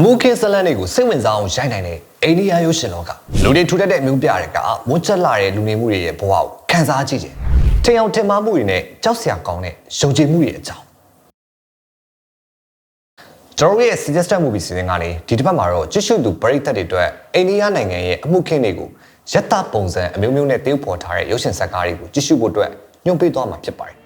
အမှုခင်းဇလန်တွေကိုစိတ်ဝင်စားအောင်ရိုက်နိုင်တဲ့အိန္ဒိယရုပ်ရှင်လောကလူတွေထူထပ်တဲ့အမျိုးပြတဲ့ကဝန်းချက်လာတဲ့လူနေမှုတွေရဲ့ဘဝကိုခန်းစားကြည့်ခြင်းထင်အောင်ထင်မှားမှုတွေနဲ့ကြောက်စရာကောင်းတဲ့ယုံကြည်မှုတွေအကြောင်းကျွန်တော်တို့ရဲ့ suggested movie စီစဉ်ကနေဒီတစ်ပတ်မှာတော့ကြည့်ရှုသူပရိသတ်တွေအတွက်အိန္ဒိယနိုင်ငံရဲ့အမှုခင်းတွေကိုရက်တပုံစံအမျိုးမျိုးနဲ့တရုပ်ဖော်ထားတဲ့ရုပ်ရှင်ဇာတ်ကားတွေကိုကြည့်ရှုဖို့အတွက်ညွှန်ပေးသွားမှာဖြစ်ပါတယ်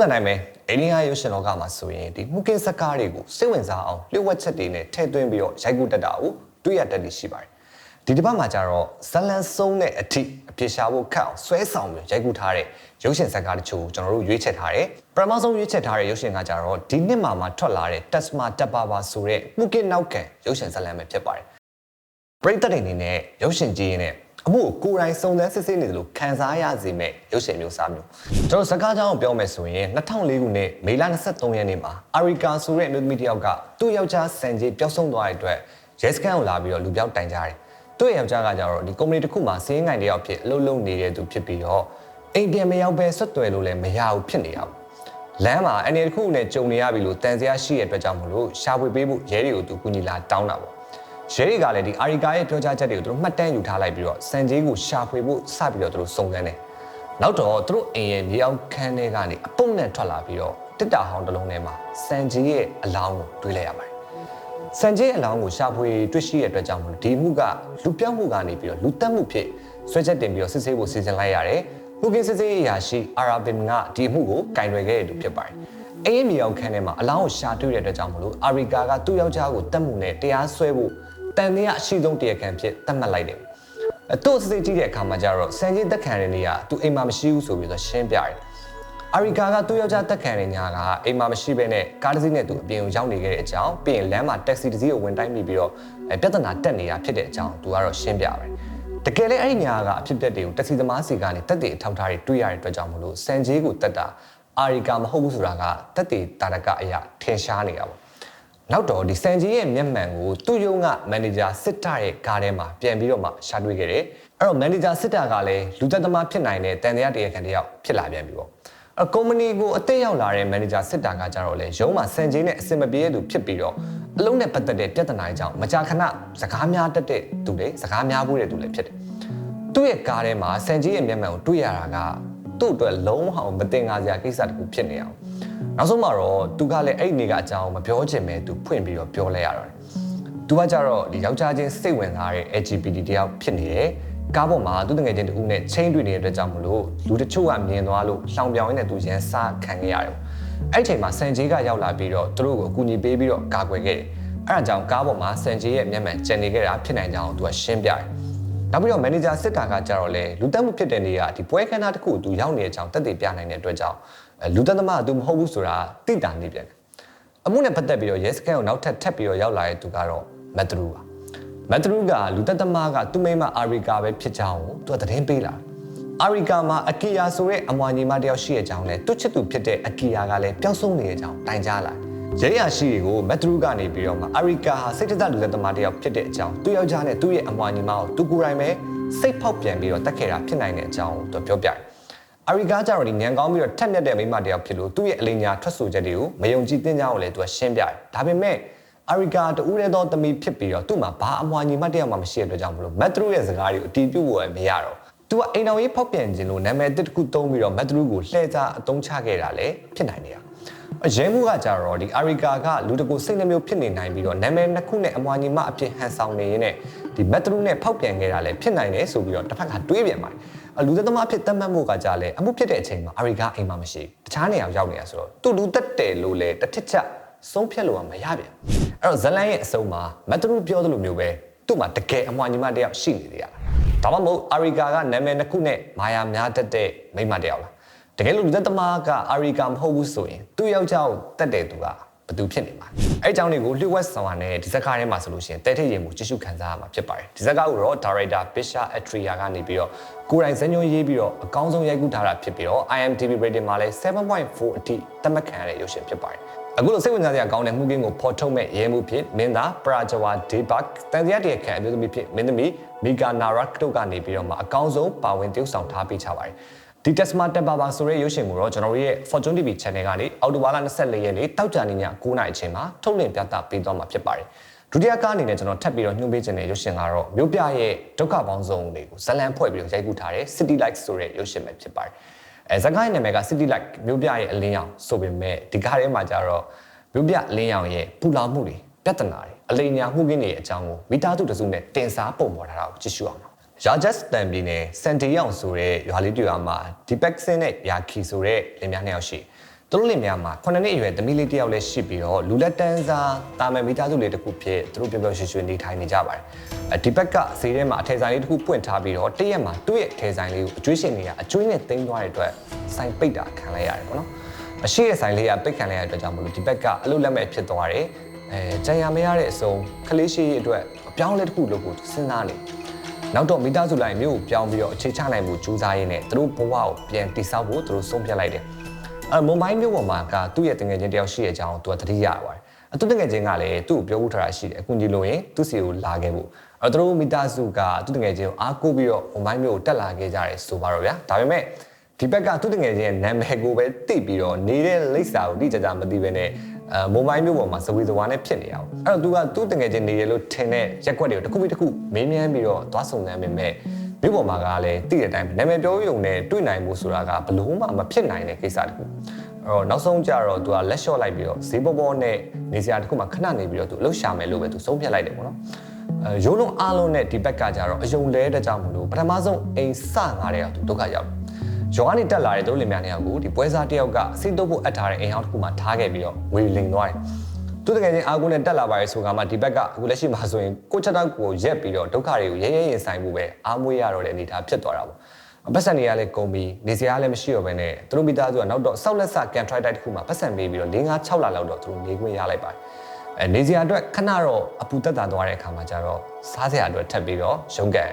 ထုံးစံတိုင်းပဲအိန္ဒိယရုပ်ရှင်လောကမှာဆိုရင်ဒီမှုကင်းစကားတွေကိုစိတ်ဝင်စားအောင်လျှို့ဝှက်ချက်တွေနဲ့ထည့်သွင်းပြီးတော့ရိုက်ကူးတတ်တာကိုတွေ့ရတတ်နေရှိပါတယ်ဒီတစ်ပတ်မှာကျတော့ဇလန်ဆုံးတဲ့အထိအပြေရှားဖို့ခက်အောင်ဆွဲဆောင်ပြီးရိုက်ကူးထားတဲ့ရုပ်ရှင်ဇာတ်ကားတချို့ကိုကျွန်တော်တို့ရွေးချယ်ထားတယ်ပထမဆုံးရွေးချယ်ထားတဲ့ရုပ်ရှင်ကကျတော့ဒီနှစ်မှာမှထွက်လာတဲ့ Tasma Tapapa ဆိုတဲ့မှုကင်းနောက်ကန်ရုပ်ရှင်ဇာတ်လမ်းပဲဖြစ်ပါတယ်ပရိသတ်တွေအနေနဲ့ရုပ်ရှင်ကြည့်ရင်လည်း အမှုကိုကိုယ်တိုင်စုံစမ်းစစ်ဆေးနေတယ်လို့ခံစားရစေမဲ့ရုပ်ရှင်မျိုးစားမျိုးကျွန်တော်စကားကြောင်းကိုပြောမယ်ဆိုရင်2004ခုနှစ်မေလ23ရက်နေ့မှာအာရီကာဆိုတဲ့အမျိုးသမီးတစ်ယောက်ကသူ့ယောက်ျားစန်ဂျေပျောက်ဆုံးသွားတဲ့အတွက်ရဲစခန်းကိုလာပြီးတော့လူပြောက်တိုင်ကြတယ်သူ့ရဲ့ယောက်ျားကကြတော့ဒီကုမ္ပဏီတစ်ခုမှာစီးရင်ငိုင်တစ်ယောက်ဖြစ်အလုပ်လုပ်နေတဲ့သူဖြစ်ပြီးတော့အိမ်ပြန်မရောက်ပဲဆွတ်သွယ်လို့လည်းမရဘူးဖြစ်နေတာပေါ့လမ်းမှာအနေတစ်ခုနဲ့ကြုံနေရပြီလို့တန်စရာရှိတဲ့အတွက်ကြောင့်မလို့ရှာဖွေပေးဖို့ရဲတွေကိုသူကူညီလာတောင်းတာပေါ့ ရဲတွေကလည်းဒီအာရီကာရဲ့ပြောကြားချက်တွေကိုသူတို့မှတ်တမ်းယူထားလိုက်ပြီးတော့စံကြီးကိုရှာဖွေဖို့စပြီးတော့သူတို့စုံစမ်းတယ်နောက်တော့သူတို့အိမ်ရဲ့မြေအောင်ခန်းထဲကနေအပုတ်နဲ့ထွက်လာပြီးတော့တစ်တာဟောင်းတစ်လုံးထဲမှာစံကြီးရဲ့အလောင်းကိုတွေးလိုက်ရပါတယ်စံကြီးရဲ့အလောင်းကိုရှာဖွေတွေ့ရှိရတဲ့အတွက်ကြောင့်မလို့ဒီမှုကလူပြောင်းမှုကနေပြီးတော့လူတက်မှုဖြစ်ဆွဲချက်တင်ပြီးတော့စစ်ဆေးဖို့စီစဉ်လိုက်ရတယ်။ဘုကင်းစစ်ဆေးရေးအရာရှိအာရာဘင်ကဒီအမှုကိုကင်တွယ်ခဲ့တဲ့သူဖြစ်ပါတယ်။အေးမြေအောင်ခန်းထဲမှာအလောင်းကိုရှာတွေ့တဲ့အတွက်ကြောင့်မလို့အာရီကာကသူ့ယောက်ျားကိုတတ်မှုနဲ့တရားစွဲဖို့ တန်တရားအရှိဆုံးတရားခံဖြစ်သတ်မှတ်လိုက်တယ်။အတူစစ်ဆေးကြည့်တဲ့အခါမှာကျတော့စံကြီးတက်ခံတဲ့နေရာသူအိမ်မှာမရှိဘူးဆိုပြီးတော့ရှင်းပြတယ်။အာရီကာကသူ့ယောက်ျားတက်ခံတဲ့ညာကအိမ်မှာမရှိဘဲနဲ့ကားတစ်စီးနဲ့သူအပြင်ကိုရောက်နေခဲ့တဲ့အကြောင်းပြီးရင်လမ်းမှာတက္ကစီတစ်စီးကိုဝင်တိုက်မိပြီးတော့အဲပြဿနာတက်နေတာဖြစ်တဲ့အကြောင်းသူကတော့ရှင်းပြပါတယ်တကယ်လည်းအဲ့ဒီညာကအဖြစ်အပျက်တွေကိုတက္ကစီသမားစီကနေတက်တဲ့အထောက်အထားတွေတွေ့ရတဲ့အတွက်ကြောင့်မလို့စံကြီးကိုတက်တာအာရီကာမဟုတ်ဘူးဆိုတာကတက်တဲ့တာရကအရာထင်ရှားနေတာပေါ့ နောက်တော့ဒီစန်ကြီးရဲ့မျက်မှန်ကိုသူ့ရုံးကမန်နေဂျာစစ်တာရဲ့ကားထဲမှာပြန်ပြီးတော့မှရှာတွေ့ခဲ့တယ်အဲ့တော့မန်နေဂျာစစ်တာကလည်းလူသက်သမားဖြစ်နိုင်တဲ့တန်တရားတရားခံတစ်ယောက်ဖြစ်လာပြန်ပြီပေါ့အကုမ္ပဏီကိုအသက်ရောက်လာတဲ့မန်နေဂျာစစ်တာကကြတော့လေရုံးမှာစံချင်းနဲ့အစင်မပြေတဲ့သူဖြစ်ပြီးတော့အလုံးနဲ့ပတ်သက်တဲ့ပြဿနာတွေကြောင့်မကြာခဏစကားများတတ်တဲ့သူလေစကားများဖို့တဲ့သူလည်းဖြစ်တယ်။သူ့ရဲ့ကားထဲမှာစံကြီးရဲ့မျက်မှန်ကိုတွေ့ရတာကသူ့အတွက်လုံးဝမတင်ကားစရာကိစ္စတစ်ခုဖြစ်နေအောင်။ နောက်ဆုံးမှာတော့သူကလည်းအဲ့ဒီနေကအကြောင်းမပြောချင်ပဲသူဖွင့်ပြီးတော့ပြောလဲရတော့တယ်။သူကကြတော့ဒီယောက်ျားချင်းစိတ်ဝင်စားတဲ့ LGBT တယောက်ဖြစ်နေတယ်။ကားပေါ်မှာသူတငယ်ချင်းတဦးနဲ့ချင်းတွေ့နေတဲ့အတွက်ကြောင့်မလို့လူတချို့ကမြင်သွားလို့လောင်ပြောင်ရင်းနဲ့သူရန်စားခံခဲ့ရတယ်။အဲ့ဒီအချိန်မှာစန်ဂျေးကရောက်လာပြီးတော့သူတို့ကိုအကူအညီပေးပြီးတော့ကာကွယ်ခဲ့တယ်။အဲ့ဒါကြောင့်ကားပေါ်မှာစန်ဂျေးရဲ့မျက်မှန်ကျန်နေခဲ့တာဖြစ်နိုင်ကြောင်းသူကရှင်းပြတယ်။နောက်ပြီးတော့မန်နေဂျာစစ်တာကကြတော့လေလူတက်မှုဖြစ်တဲ့နေရာဒီပွဲခန်းသားတစ်ခုကိုသူရောက်နေတဲ့အကြောင်းတက်တည်ပြနိုင်တဲ့အတွက်ကြောင့်အဲ လူတက်သမားကသူမဟုတ်ဘူးဆိုတာသိတာနေပြန်တယ်။အမှုနဲ့ပတ်သက်ပြီးတော့ရဲစခန်းကိုနောက်ထပ်ထပ်ပြီးတော့ရောက်လာတဲ့သူကတော့မက်ထရူပါမက်ထရူကလူသက်သမားကသူ့မိမအာရီကာပဲဖြစ်ကြောင်းကိုသူကသတင်းပေးလာအာရီကာမှာအကီယာဆိုတဲ့အမွာညီမတယောက်ရှိတဲ့ကြောင်းလဲသူ့ချစ်သူဖြစ်တဲ့အကီယာကလည်းပျောက်ဆုံးနေတဲ့ကြောင်းတိုင်ကြားလာရဲရရှိကိုမက်ထရူကနေပြီးတော့မှအာရီကာဟာစိတ်တသက်လူသက်သမားတယောက်ဖြစ်တဲ့အကြောင်းသူ့ယောက်ျားနဲ့သူ့ရဲ့အမွာညီမကိုသူကိုယ်တိုင်ပဲစိတ်ဖောက်ပြန်ပြီးတော့တတ်ခဲ့တာဖြစ်နိုင်တဲ့အကြောင်းကိုသူပြောပြတယ် အာရီကာကြတော့ဒီညံကောင်းပြီးတော့ထက်မြက်တဲ့မိန်းမတစ်ယောက်ဖြစ်လို့သူ့ရဲ့အလိညာထွက်ဆိုချက်တွေကိုမယုံကြည်သင်ကြအောင်လည်းသူကရှင်းပြတယ်။ဒါပေမဲ့အာရီကာတူရဲသောသမီးဖြစ်ပြီးတော့သူ့မှာဘာအမွာညီမတစ်ယောက်မှမရှိတဲ့အတွက်ကြောင့်မလို့မက်ထရူရဲ့စကားတွေကိုအတီးပြုတ်ဖို့မရတော့သူကအိမ်တော်ရေးဖောက်ပြန်ခြင်းလို့နာမည်တစ်ခုသုံးပြီးတော့မက်ထရူကိုလှည့်စားအသုံးချခဲ့တာလည်းဖြစ်နိုင်နေတာ။အရင်မှုကကြတော့ဒီအာရီကာကလူတကူစိတ်နှမျိုးဖြစ်နေနိုင်ပြီးတော့နာမည်နှစ်ခုနဲ့အမွာညီမအဖြစ်ဟန်ဆောင်နေရင်းနဲ့ဒီမက်ထရူနဲ့ဖောက်ပြန်ခဲ့တာလည်းဖြစ်နိုင်တယ်ဆိုပြီးတော့တစ်ဖက်ကတွေးပြန်ပါတယ်။အ လူသက်သမားဖြစ်တတ်မှတ်မှုကကြလဲအမှုဖြစ်တဲ့အချိန်မှာအာရီကာအိမ်မှာမရှိဘူးတခြားနေရာရောက်နေတာဆိုတော့သူလူသက်တယ်လို့လဲတစ်ထစ်ချက်ဆုံးဖြတ်လို့ကမရပြန်အဲ့တော့ဇလန်ရဲ့အစုံမှာမက်ထရူပြောသလိုမျိုးပဲသူ့မှာတကယ်အမွှာညီမတယောက်ရှိနေသေးရတာဒါမှမဟုတ်အာရီကာကနာမည်တစ်ခုနဲ့မာယာများတတ်တဲ့မိန်းမတယောက်လားတကယ်လို့လူသက်သမားကအာရီကာမဟုတ်ဘူးဆိုရင်သူ့ယောက်ျားကိုတတ်တယ်သူက ဘဘသူဖြစ်နေပါလဲအဲ့အကြောင်းတွေကိုလျှို့ဝှက်ဆောင်ရတဲ့ဒီဇက်ကားထဲမှာဆိုလို့ရှိရင်တဲထိတ်ရင်မှုကြည့်ရှုခံစားရမှာဖြစ်ပါတယ်ဒီဇက်ကားကိုတော့ director Bisha Atria ကနေပြီးတော့ကိုယ်တိုင်ဇာညွှန်းရေးပြီးတော့အကောင်းဆုံးရိုက်ကူးထားတာဖြစ်ပြီးတော့ IMDb rating မှာလည်း7.4အထိသတ်မှတ်ခံရတဲ့ရုပ်ရှင်ဖြစ်ပါတယ်အခုလိုစိတ်ဝင်စားစရာကောင်းတဲ့မှုကင်းကိုဖော်ထုတ်မဲ့ရဲမှုဖြစ်မင်းသားပရာဂျဝါဒေဘတ်တန်တရားတရခံအမျိုးသမီးဖြစ်မင်းသမီးမီဂါနာရက်တို့ကနေပြီးတော့မှအကောင်းဆုံးပါဝင်တရုပ်ဆောင်ထားပေးချပါတယ် ဒီ Tesla Temper ပါဆိုတဲ့ရုပ်ရှင်ကိုတော့ကျွန်တော်တို့ရဲ့ Fortune TV Channel ကနေအော်တိုဘာလ24ရက်နေ့တောက်ကြနေည9:00နာရီအချိန်မှာထုတ်လွှင့်ပြသပေးသွားမှာဖြစ်ပါတယ်ဒုတိယကားအနေနဲ့ကျွန်တော်ထပ်ပြီးတော့ညွှန်ပေးခြင်းတဲ့ရုပ်ရှင်ကတော့မြို့ပြရဲ့ဒုက္ခပေါင်းစုံတွေကိုဇလံဖွဲ့ပြီးတော့ရိုက်ကူးထားတဲ့ City Lights ဆိုတဲ့ရုပ်ရှင်ပဲဖြစ်ပါတယ်အဲဇာတ်ကားရဲ့နာမည်က City Light မြို့ပြရဲ့အလင်းရောင်ဆိုပေမဲ့ဒီကားထဲမှာကျတော့မြို့ပြလင်းရောင်ရဲ့ပူလောင်မှုတွေပြဿနာတွေအလိမ်ညာမှုကင်းတွေအကြောင်းကိုမိသားစုတစုနဲ့တင်စားပုံပေါ်ထားတာကိုကြည့်ရှုအောင် ရာဂျတ်စတန်ပြည်နယ်စန်တီယောင်ဆိုတဲ့ရွာလေးတူရွာမှာဒီပက်ဆင်းနဲ့ယာခီဆိုတဲ့လင်မယားနှစ်ယောက်ရှိသူတို့လင်မယားမှာ9နှစ်အရွယ်သမီးလေးတစ်ယောက်လည်းရှိပြီးတော့လူလက်တန်းစားတာမန်မိသားစုလေးတစ်ခုဖြစ်သူတို့ပျော်ပျော်ရွှင်ရွှင်နေထိုင်နေကြပါတယ်အဲဒီဘက်ကဈေးထဲမှာအထည်ဆိုင်လေးတစ်ခုပွင့်ထားပြီးတော့တရက်မှာသူ့ရဲ့အထည်ဆိုင်လေးကိုအကျွေးရှင်တွေကအကျွေးနဲ့တင်းသွားတဲ့အတွက်ဆိုင်ပိတ်တာခံလိုက်ရတယ်ပေါ့နော်အရှိရဲ့ဆိုင်လေးကပိတ်ခံလိုက်ရတဲ့အတွက်ကြောင့်မလို့ဒီဘက်ကအလုပ်လက်မဲ့ဖြစ်သွားတယ်အဲကြံရမရတဲ့အစုံခလေးရှိရဲ့အတွက်အပြောင်းလဲတစ်ခုလုပ်ဖို့စဉ်းစားနေတယ် နောက်တော့မိသားစုလိုက်မြို့ကိုပြောင်းပြီးတော့အခြေချနိုင်မှုကြိုးစားရင်းနဲ့သူတို့ဘဝကိုပြန်တည်ဆောက်ဖို့သူတို့ဆုံးဖြတ်လိုက်တယ်။အဲမွန်ဘိုင်းမြို့ပေါ်မှာကသူ့ရဲ့တငယ်ချင်းတယောက်ရှိတဲ့အကြောင်းသူကသတိရပါတယ်။အတူတငယ်ချင်းကလည်းသူ့ကိုပြောဖို့ထားတာရှိတယ်။အခုကြီးလို့ရင်သူ့စီကိုလာခဲ့ဖို့။အဲသူတို့မိသားစုကသူ့တငယ်ချင်းကိုအားကိုးပြီးတော့မွန်ဘိုင်းမြို့ကိုတက်လာခဲ့ကြတယ်ဆိုပါတော့ဗျာ။ဒါပေမဲ့ဒီဘက်ကသူ့တငယ်ချင်းရဲ့နာမည်ကိုပဲသိပြီးတော့နေတဲ့လိပ်စာကိုတိကျကျမသိဘဲနဲ့ အဲမိုဘိုင်းမျိုးပေါ်မှာစဝေစဝါနဲ့ဖြစ်နေရအောင်အဲ့တော့ तू ကသူ့တကယ်ချင်းနေရလို့ထင်တဲ့ရက်ွက်တွေကိုတစ်ခုပြီးတစ်ခုမေးမြန်းပြီးတော့သွားစုံစမ်းမိမဲ့မြို့ပေါ်မှာကလည်းတည်တဲ့အတိုင်းနာမည်ပြောရုံနဲ့တွေ့နိုင်မှုဆိုတာကဘလို့မှမဖြစ်နိုင်တဲ့ကိစ္စတခုအဲ့တော့နောက်ဆုံးကြတော့သူကလက်လျှော့လိုက်ပြီးတော့ဈေးပေါ်ပေါ်နဲ့နေစရာတခုမှခဏနေပြီးတော့သူအလုပ်ရှာမယ်လို့ပဲသူဆုံးဖြတ်လိုက်တယ်ပေါ့နော်အဲရုံးလုံးအားလုံးနဲ့ဒီဘက်ကကြတော့အယုံလဲတဲ့ကြောင့်မလို့ပထမဆုံးအိမ်စငါတဲ့ကသူဒုက္ခရောက်တယ် ရွာကနေတက်လာတဲ့သူတို့လင်မယားနှစ်ယောက်ကိုဒီပွဲစားတစ်ယောက်ကစိတ်တုပ်ဖို့အပ်ထားတဲ့အိမ်ဟောင်းတစ်ခုမှာထားခဲ့ပြီးတော့ဝေလင်သွားတယ်။သူတကယ်ချင်းအာကုနဲ့တက်လာပါရဲဆိုကမှဒီဘက်ကအခုလက်ရှိမှာဆိုရင်ကိုချက်တောက်ကိုရက်ပြီးတော့ဒုက္ခတွေကိုရဲရဲရင်ဆိုင်မှုပဲအားမွေးရတော့တဲ့အနေအထားဖြစ်သွားတာပေါ့။ပတ်စံတွေကလည်းကုန်ပြီးနေစရာလည်းမရှိတော့ဘဲနဲ့သူတို့မိသားစုကနောက်တော့စောက်လက်ဆကန်ထရိုက်တိုက်တစ်ခုမှာပတ်စံပေးပြီးတော့၄၅6လလောက်တော့သူတို့နေခွင့်ရလိုက်ပါတယ်။အဲနေစရာအတွက်ခဏတော့အပူတက်တာသွားတဲ့အခါမှာကျတော့စားစရာအတွက်ထပ်ပြီးတော့ရုန်းကန်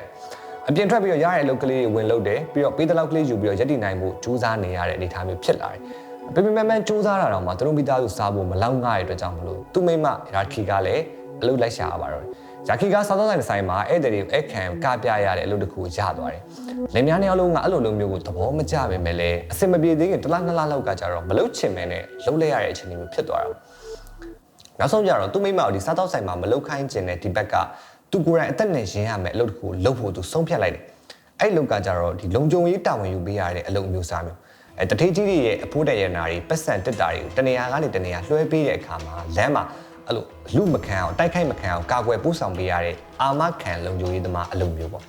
အပြင်ထွက်ပြီးတော့ရတဲ့အလုပ်ကလေးတွေဝင်လုပ်တယ်ပြီးတော့ပေးတဲ့လောက်ကလေးယူပြီးတော့ရက်တည်နိုင်မှုစူးစမ်းနေရတဲ့အနေအထားမျိုးဖြစ်လာတယ်။ပြပြမမန်စူးစမ်းတာတော့မှသူတို့မိသားစုစားဖို့မလောက်ငှားရတဲ့အတွက်ကြောင့်မလို့သူ့မိမရာခီကလည်းအလုပ်လိုက်ရှာရပါတော့တယ်။ရာခီကစောစောဆိုင်ဆိုင်မှာဧည့်သည်တွေကိုအခမ်းကပြရတဲ့အလုပ်တစ်ခုရသွားတယ်။လင်မယားနှစ်ယောက်လုံးကအဲ့လိုလိုမျိုးကိုသဘောမကျပဲမဲ့လေအစင်မပြေသေးခင်တစ်လနှစ်လလောက်ကကြတော့မလုပ်ချင်မဲနဲ့လုပ်လိုက်ရတဲ့အခြေအနေမျိုးဖြစ်သွားတာ။နောက်ဆုံးကြတော့သူ့မိမကိုဒီစားတော့ဆိုင်မှာမလုပ်ခိုင်းခြင်းနဲ့ဒီဘက်က သူကိုယ်တိုင်အသက်နဲ့ရင်းရမယ်အလုပ်တစ်ခုလုပ်ဖို့သူဆုံးဖြတ်လိုက်တယ်။အဲ့အလုပ်ကကြတော့ဒီလုံခြုံရေးတာဝန်ယူပေးရတဲ့အလုပ်မျိုးစားမျိုးအဲတထေးကြီးတွေရဲ့အဖိုးတရရနာတွေပတ်စံတက်တာတွေကိုတနေရာကနေတနေရာလွှဲပေးတဲ့အခါမှာလမ်းမှာအဲ့လိုလူမခံအောင်တိုက်ခိုက်မခံအောင်ကာကွယ်ပို့ဆောင်ပေးရတဲ့အာမခံလုံခြုံရေးသမားအလုပ်မျိုးပေါ့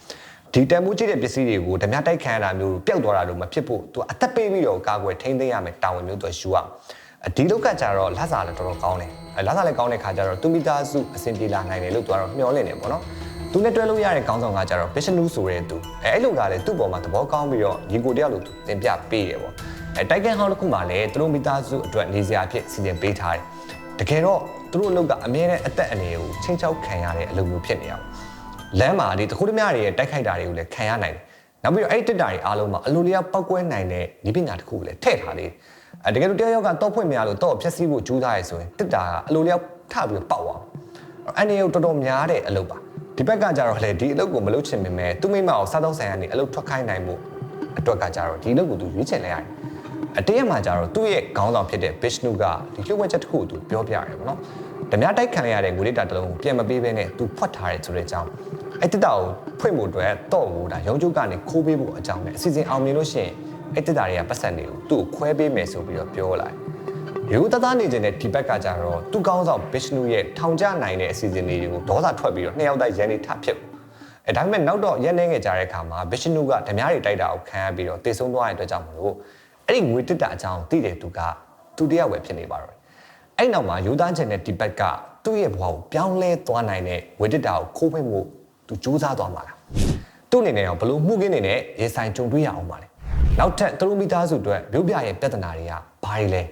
ဒီတန်မိုးကြီးတဲ့ပစ္စည်းတွေကိုဓမြတိုက်ခံရတာမျိုးပျောက်သွားတာလို့မဖြစ်ဖို့သူအသက်ပေးပြီးတော့ကာကွယ်ထိန်းသိမ်းရမယ်တာဝန်မျိုးသူယူရ ဒီလောက်ကကြတော့လဆာလည်းတော်တော်ကောင်းတယ်အဲလဆာလည်းကောင်းတဲ့ခါကျတော့သူမိသားစုအဆင်ပြေလာနိုင်တယ်လို့သူကတော့မျှော်လင့်နေပေါ့နော်သူနဲ့တွဲလို့ရတဲ့ကောင်းဆောင်ကကြတော့ Vishnu ဆိုတဲ့သူအဲအဲ့လိုကလည်းသူ့ပေါ်မှာသဘောကောင်းပြီးတော့ညီကိုတယောက်လိုသူတင်ပြပေးတယ်ပေါ့အဲတိုက်ကန်ဟောင်းတစ်ခုမှလည်းသူတို့မိသားစုအတွက်နေစရာအဖြစ်စီစဉ်ပေးထားတယ်တကယ်တော့သူတို့အလုပ်ကအမြဲတမ်းအသက်အန္တရာယ်ကိုချင်းချောက်ခံရတဲ့အလုပ်မျိုးဖြစ်နေအောင်လမ်းမှာဒီတခုတည်းများတွေရဲ့တိုက်ခိုက်တာတွေကိုလည်းခံရနိုင်တယ်နောက်ပြီးတော့အဲ့ဒီတက်တာတွေအားလုံးမှာအလိုလျောက်ပောက်ကွဲနိုင်တဲ့ဒီပညာတစ်ခုကိုလည်းထည့်ထားလေး အဲတကယ်လို့တယောက်ယောက်ကတော့ဖွင့်မရလို့တော့ဖြက်စီးဖို့ကြိုးစားရဲဆိုရင်တက်တာကအလိုလျောက်ထပြီးတော့ပေါက်အောင်အဲ့ဒီကိုတော်တော်များတဲ့အလုပ်ပါဒီဘက်ကကြတော့လေဒီအလုပ်ကိုမလုပ်ချင်ပေမဲ့သူ့မိမကိုစားတော့ဆိုင်ကနေအလုပ်ထွက်ခိုင်းနိုင်မှုအတွက်ကကြတော့ဒီအလုပ်ကိုသူရွေးချယ်လိုက်ရတယ်အတရက်မှာကြတော့သူ့ရဲ့ခေါင်းဆောင်ဖြစ်တဲ့ Vishnu ကဒီလှုပ်ဝက်ချက်တစ်ခုကိုသူပြောပြရတယ်ပေါ့နော်ဓမြတိုက်ခံရတဲ့ငွေလေးတာတစ်လုံးကိုပြန်မပေးဘဲနဲ့သူဖွက်ထားတယ်ဆိုတဲ့အကြောင်းအဲ့တက်တာကိုဖွင့်ဖို့အတွက်တော့ကိုဒါရုံးချုပ်ကနေခိုးပေးဖို့အကြောင်းနဲ့အစီအစဉ်အောင်မြင်လို့ရှိရင် အဲ့တက်တာတွေကပတ်စံတွေကိုသူ့ကိုခွဲပေးမယ်ဆိုပြီးတော့ပြောလိုက်ရိုးသားသားနေခြင်းနဲ့ဒီဘက်ကကြတော့သူ့ကောင်းဆောင် Vishnu ရဲ့ထောင်ကျနိုင်တဲ့အစီအစဉ်တွေကိုဒေါသထွက်ပြီးတော့နှစ်ယောက်တိုက်ရန်နေထဖြစ်အဲဒါပေမဲ့နောက်တော့ရန်နေငယ်ကြတဲ့အခါမှာ Vishnu ကဓမြတွေတိုက်တာကိုခံရပြီးတော့တေဆုံးသွားတဲ့အတွက်ကြောင့်မလို့အဲ့ဒီငွေတက်တာအကြောင်းသိတယ်သူကသူတယောက်ပဲဖြစ်နေပါတော့တယ်အဲ့နောက်မှာယူသားချင်တဲ့ဒီဘက်ကသူ့ရဲ့ဘဝကိုပြောင်းလဲသွားနိုင်တဲ့ဝေတက်တာကိုခိုးဖိမှုသူစူးစမ်းသွားမှာလားသူ့အနေနဲ့တော့ဘလို့မှုကင်းနေနဲ့ရေဆိုင်ကြုံတွေ့ရအောင်ပါလေ နောက်ထပ်သူတို့မိသားစုအတွက်မြို့ပြရဲ့ပြဿနာတွေကဘာတွေလဲ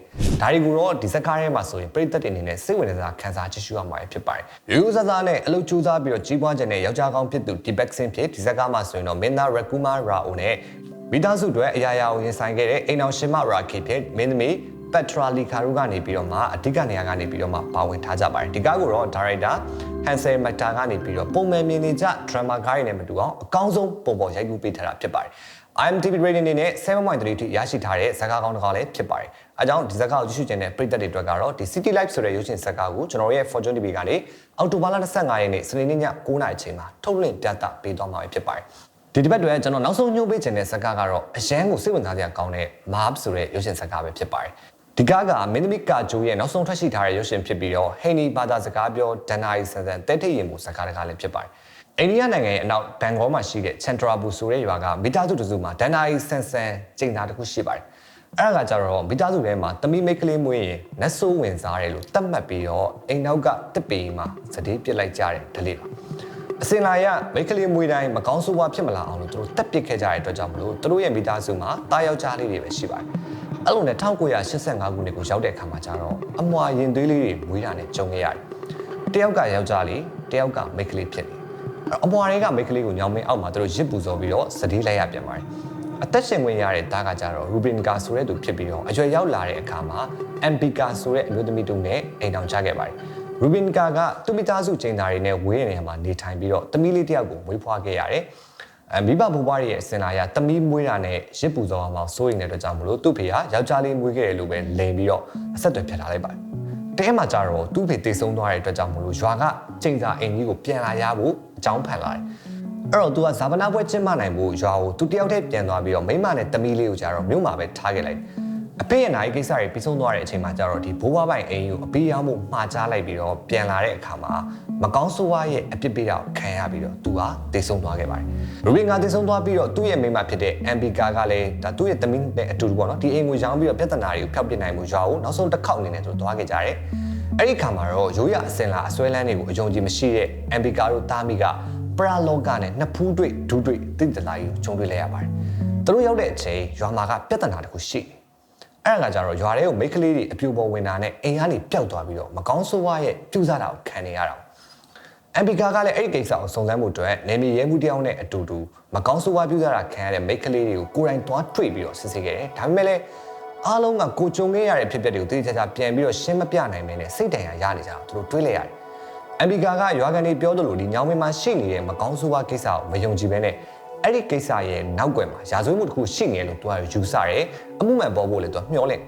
ဒါတွေကိုတော့ဒီဇက်ကားထဲမှာဆိုရင်ပြည်သက်တွေအနေနဲ့စိတ်ဝင်စားခံစားကြည့်ရှုရမှာဖြစ်ပါတယ်ရိုးရိုးသားသားနဲ့အလုပ်ကြိုးစားပြီးတော့ကြီးပွားခြင်းနဲ့ယောက်ျားကောင်းဖြစ်သူဒီဘက်ဆင်ဖြစ်ဒီဇက်ကားမှာဆိုရင်တော့မင်းသားရကူမာရာအိုနဲ့မိသားစုအတွက်အရာရာကိုရင်ဆိုင်ခဲ့တဲ့အိမ်အောင်ရှင်မရာခေဖြစ်မင်းသမီးပက်ထရာလီကာရူကနေပြီးတော့မှအဓိကနေရာကနေပြီးတော့မှပါဝင်ထားကြပါတယ်ဒီကားကိုတော့ဒါရိုက်တာဟန်ဆယ်မက်တာကနေပြီးတော့ပုံမှန်မြင်နေကြဒရမာကားတွေနဲ့မတူအောင်အကောင်းဆုံးပုံပေါ်ရိုက်ကူးပေးထားတာဖြစ်ပါတယ် IMDb rating အနေနဲ့7.3ထိရရှိထားတဲ့ဇာတ်ကားကောင်းတစ်ကားလည်းဖြစ်ပါတယ်။အဲကြောင့်ဒီဇာတ်ကားကိုကြည့်ရှုခြင်းနဲ့ပရိသတ်တွေအတွက်ကတော့ဒီ City Life ဆိုတဲ့ရုပ်ရှင်ဇာတ်ကားကိုကျွန်တော်ရဲ့ Fortune TV ကနေအောက်တိုဘာလ25ရက်နေ့စနေနေ့ည9:00နာရီအချိန်မှာထုတ်လွှင့်ပြသပေးသွားမှာဖြစ်ပါတယ်။ဒီတစ်ပတ်တည်းကျွန်တော်နောက်ဆုံးညှို့ပေးခြင်းတဲ့ဇာတ်ကားကတော့အရန်ကိုစိတ်ဝင်စားစရာကောင်းတဲ့ Marb ဆိုတဲ့ရုပ်ရှင်ဇာတ်ကားပဲဖြစ်ပါတယ်။ဒီကားကမင်းသမီးကာဂျိုရဲ့နောက်ဆုံးထွက်ရှိထားတဲ့ရုပ်ရှင်ဖြစ်ပြီးတော့ဟိနီဘာသာစကားပြောဒန်နာရီဆန်ဆန်တဲထိတ်ရင်မှုဇာတ်ကားတကားလည်းဖြစ်ပါတယ်။ အိန္ဒိယနိုင်ငံရဲ့အနောက်ဘန်ဂေါမှာရှိတဲ့ချန်တရာဘူဆိုတဲ့ရွာကမိသားစုတစုမှာဒန်နာရီဆန်ဆန်ကျိန်သာတစ်ခုရှိပါတယ်။အဲ့ဒါကကြတော့မိသားစုထဲမှာတမိမိတ်ကလေးမွေးရင်နတ်ဆိုးဝင်စားတယ်လို့သတ်မှတ်ပြီးတော့အိမ်နောက်ကတစ်ပေမှာစတေးပစ်လိုက်ကြတယ်ဒလေးပါ။အစင်လာရမိတ်ကလေးမွေးတိုင်းမကောင်းဆိုးဝါဖြစ်မလာအောင်လို့သူတို့တက်ပစ်ခဲ့ကြတဲ့အတွက်ကြောင့်မလို့သူတို့ရဲ့မိသားစုမှာတားယောက်ျားလေးတွေပဲရှိပါတယ်။အဲ့လိုနဲ့1985ခုနှစ်ကိုရောက်တဲ့အခါမှာကျတော့အမွာရင်သွေးလေးတွေမွေးတာနဲ့ကြုံခဲ့ရတယ်။တယောက်ကယောက်ျားလေးတယောက်ကမိတ်ကလေးဖြစ်နေ အပွားတွေကမိတ်ကလေးကိုညောင်မင်းအောက်မှာသူတို့ရစ်ပူစော်ပြီးတော့စတီးလိုက်ရပြန်ပါတယ်အသက်ရှင်ဝင်ရတဲ့တားကကြတော့ရူဘင်ကာဆိုတဲ့သူဖြစ်ပြီးတော့အရွယ်ရောက်လာတဲ့အခါမှာအမ်ပီကာဆိုတဲ့အမျိုးသမီးတူနဲ့အိမ်တောင်ချခဲ့ပါတယ်ရူဘင်ကာကသူ့မိသားစုချိန်သားတွေနဲ့ဝေးနေတဲ့နေရာမှာနေထိုင်ပြီးတော့သမီးလေးတယောက်ကိုမွေးဖွားခဲ့ရတယ်အမိဘဘဘွားရဲ့အစင်လာရသမီးမွေးတာနဲ့ရစ်ပူစော်အောင်စိုးရိမ်တဲ့အတွက်ကြောင့်မလို့သူ့ဖေကယောက်ျားလေးမွေးခဲ့တယ်လို့ပဲလိန်ပြီးတော့အဆက်အသွယ်ဖြတ်ထားလိုက်ပါတယ် တဲမှာကြတော့သူ့ဖေတေဆုံးသွားတဲ့အတွက်ကြောင့်မလို့ရွာကချိန်စာအိမ်ကြီးကိုပြန်လာရဖို့အကြောင်းဖန်လာတယ်။အဲ့တော့ तू ကဇာပနာပွဲကျင်းပနိုင်ဖို့ရွာကို तू တယောက်တည်းပြန်သွားပြီးတော့မိမနဲ့တမီးလေးကိုကြတော့မြို့မှာပဲထားခဲ့လိုက်။ အဖေရဲ့နိုင်ကိစ္စတွေပြီးဆုံးသွားတဲ့အချိန်မှာကြတော့ဒီဘိုးဘွားပိုင်အိမ်ကိုအပေးရောက်မှုမှားချလိုက်ပြီးတော့ပြန်လာတဲ့အခါမှာမကောင်းဆိုးဝါးရဲ့အပြစ်ပေးတာကိုခံရပြီးတော့ तू ဟာတေဆုံးသွားခဲ့ပါတယ်။ရူဘင်ကတေဆုံးသွားပြီးတော့သူ့ရဲ့မိမဖြစ်တဲ့ MBK ကလည်းဒါသူ့ရဲ့တမီးနဲ့အတူတူပေါ့နော်ဒီအိမ်ကိုရောင်းပြီးတော့ပြဿနာတွေကိုဖျောက်ပစ်နိုင်မှုရွာကိုနောက်ဆုံးတစ်ခေါက်အနေနဲ့သူသွားခဲ့ကြတယ်။အဲ့ဒီခါမှာတော့ရိုးရအစင်လာအစွဲလန်းတွေကိုအယုံကြည်မရှိတဲ့ MBK တို့တာမီကပရာလောကနဲ့နှစ်ဖူးတွေ့ဒူးတွေ့တိတလာကြီးကိုဂျုံတွေ့လဲရပါတယ်။သူတို့ရောက်တဲ့အချိန်ရွာမှာကပြဿနာတစ်ခုရှိတယ်။ အဲ့ဒါကကြတော့ရွာထဲကိုမိတ်ကလေးတွေအပြူပေါ်ဝင်တာနဲ့အိမ်ကနေပျောက်သွားပြီးတော့မကောင်းဆိုးဝါးရဲ့ပြူစားတာကိုခံနေရတာ။ MBK ကလည်းအဲ့ဒီကိစ္စကိုစုံစမ်းမှုအတွက်နေမီရဲမှုတယောက်နဲ့အတူတူမကောင်းဆိုးဝါးပြူစားတာခံရတဲ့မိတ်ကလေးတွေကိုကိုယ်တိုင်သွားတွေ့ပြီးတော့စစ်ဆေးခဲ့တယ်။ဒါပေမဲ့လည်းအားလုံးကကိုကြုံခဲ့ရတဲ့ဖြစ်ပျက်တွေကိုတိတိကျကျပြန်ပြီးတော့ရှင်းမပြနိုင်မင်းနဲ့စိတ်တန်ရာရနေကြတာသူတို့တွေးလိုက်ရတယ်။အမ်ဘီကာကရွာကန်တွေပြောသလိုဒီညောင်မင်းမှာရှိနေတဲ့မကောင်းဆိုးဝါးကိစ္စကိုမယုံကြည်ဘဲနဲ့ အဲ့ဒီကိစ္စရဲ့နောက်ွယ်မှာရာဇဝတ်မှုတစ်ခုရှိနေလို့သူကယူဆတယ်။အမှုမှန်ပေါ်ဖို့လည်းသူကမျှော်လင့်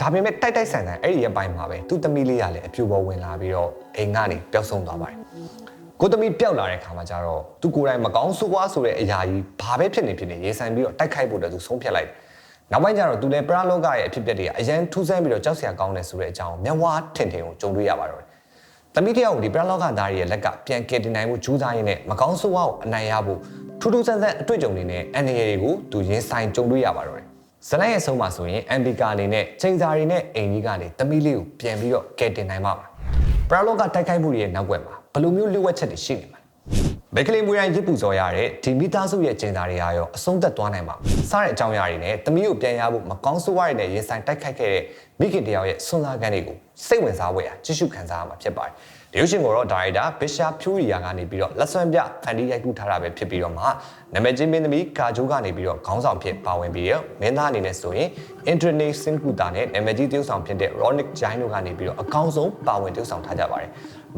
ဒါပေမဲ့တိုက်တိုက်ဆန်ဆန်အဲ့ဒီရဲ့ပိုင်းမှာပဲသူ့သမီးလေးကလည်းအပြူပေါ်ဝင်လာပြီးတော့အိမ်ကနေပျောက်ဆုံးသွားပါတယ်။ကိုသမီးပျောက်လာတဲ့ခါမှာကျတော့သူကိုယ်တိုင်မကောင်းဆိုးဝါးဆိုတဲ့အရာကြီးဘာပဲဖြစ်နေဖြစ်နေရေးဆိုင်ပြီးတော့တိုက်ခိုက်ဖို့တည်းသူဆုံးဖြတ်လိုက်တယ်။နောက်ပိုင်းကျတော့သူလည်းပရာလောကရဲ့အဖြစ်အပျက်တွေကအရန်ထူးဆန်းပြီးတော့ကြောက်စရာကောင်းတယ်ဆိုတဲ့အကြောင်းမျက်ဝါးထင်ထင်ကိုကြုံတွေ့ရပါတော့တယ်။တမိတယောက်ဒီပရာလောကသားရဲ့လက်ကပြန်ကယ်တင်နိုင်မှုကြိုးစားရင်းနဲ့မကောင်းဆိုးဝါးကိုအနိုင်ရဖို့ ထူးထူးဆန်းဆန်းအတွေ့အကြုံတွေနဲ့အန်ရည်တွေကိုသူရင်ဆိုင်ကြုံတွေ့ရပါတော့တယ်။ဇလန်ရဲ့ဆုံးမှာဆိုရင်အမ်ဘီကာအနေနဲ့ချိန်စာတွေနဲ့အိမ်ကြီးကနေတမိလေးကိုပြန်ပြီးတော့ကယ်တင်နိုင်မှာပါ။ပရာလောကတိုက်ခိုက်မှုတွေရဲ့နောက်ွယ်မှာဘယ်လိုမျိုးလျှို့ဝှက်ချက်တွေရှိနေမှာဘက်ကလေးမွေးတိုင်းရစ်ပူစော်ရတဲ့ဒီမိသားစုရဲ့ကျင်စာတွေရာရောအဆုံးသက်သွားနိုင်မှာစားတဲ့အကြောင်းအရာတွေနဲ့တမီးကိုပြန်ရဖို့မကောင်းဆိုးဝါးတွေနဲ့ရင်ဆိုင်တိုက်ခိုက်ခဲ့တဲ့မိခင်တယောက်ရဲ့ဆွမ်းစားခန်းတွေကိုစိတ်ဝင်စားဖို့ရကြည့်ရှုခံစားရမှာဖြစ်ပါတယ် ဒီရုပ်ရှင်ကိုတော့ဒါရိုက်တာဘစ်ရှာဖြူရီယာကနေပြီးတော့လက်စွမ်းပြဖန်တီးရိုက်ကူးထားတာပဲဖြစ်ပြီးတော့မှနာမည်ကြီးမင်းသမီးကာဂျိုးကနေပြီးတော့ခေါင်းဆောင်ဖြစ်ပါဝင်ပြီးတော့မင်းသားအနေနဲ့ဆိုရင် Internet Singkuta နဲ့နာမည်ကြီးတယောက်ဆောင်ဖြစ်တဲ့ Ronick Jain တို့ကနေပြီးတော့အကောင်းဆုံးပါဝင်တယောက်ဆောင်ထားကြပါတယ်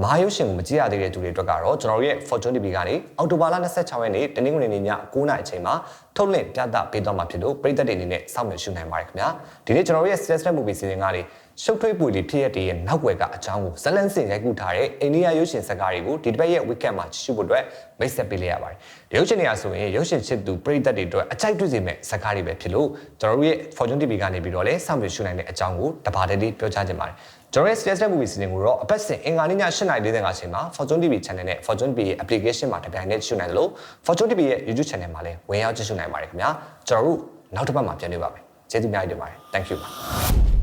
မဟာရုပ်ရှင်ကိုမကြည့်ရသေးတဲ့သူတွေအတွက်ကတော့ကျွန်တော်တို့ရဲ့ Fortune TV ကနေအောက်တိုဘာလ26ရက်နေ့တနင်္ဂနွေနေ့ည9:00နာရီအချိန်မှာထုတ်လွှင့်ပြသပေးသွားမှာဖြစ်လို့ပရိသတ်တွေအနေနဲ့စောင့်မျှော်ရှုနိုင်ပါတယ်ခင်ဗျာဒီနေ့ကျွန်တော်တို့ရဲ့ Stress Movie Season ကနေ ရှုပ်ထွေးပွေလေးဖြစ်ရတဲ့ရဲ့နောက်ွယ်ကအကြောင်းကိုဇလန်စင်ရိုက်ကူးထားတဲ့အိန္ဒိယရုပ်ရှင်ဇာတ်ကားတွေကိုဒီတစ်ပတ်ရဲ့ weekend မှာကြည့်ရှုဖို့အတွက်မိတ်ဆက်ပေးလိုက်ရပါတယ်။ရုပ်ရှင်တွေကဆိုရင်ရုပ်ရှင်ချစ်သူပရိသတ်တွေအတွက်အကြိုက်တွေ့စေမဲ့ဇာတ်ကားတွေပဲဖြစ်လို့ကျွန်တော်တို့ရဲ့ Fortune TV ကနေပြီးတော့လည်းစောင့်မျှော်ရှုနိုင်တဲ့အကြောင်းကိုတပါးတည်းလေးပြောချခြင်းပါတယ်။ကျွန်တော်ရဲ့ Stress Movie Season ကိုတော့အပတ်စဉ်အင်္ဂါနေ့ည8:45အချိန်မှာ Fortune TV Channel နဲ့ Fortune TV ရဲ့ application မှာတပြိုင်နက်ကြည့်ရှုနိုင်တယ်လို့ Fortune TV ရဲ့ YouTube Channel မှာလည်းဝင်ရောက်ကြည့်ရှုနိုင်ပါတယ်ခင်ဗျာ။ကျွန်တော်တို့နောက်တစ်ပတ်မှာပြန်တွေ့ပါမယ်။ကျေးဇူးများတင်ပါတယ် thank you ပါ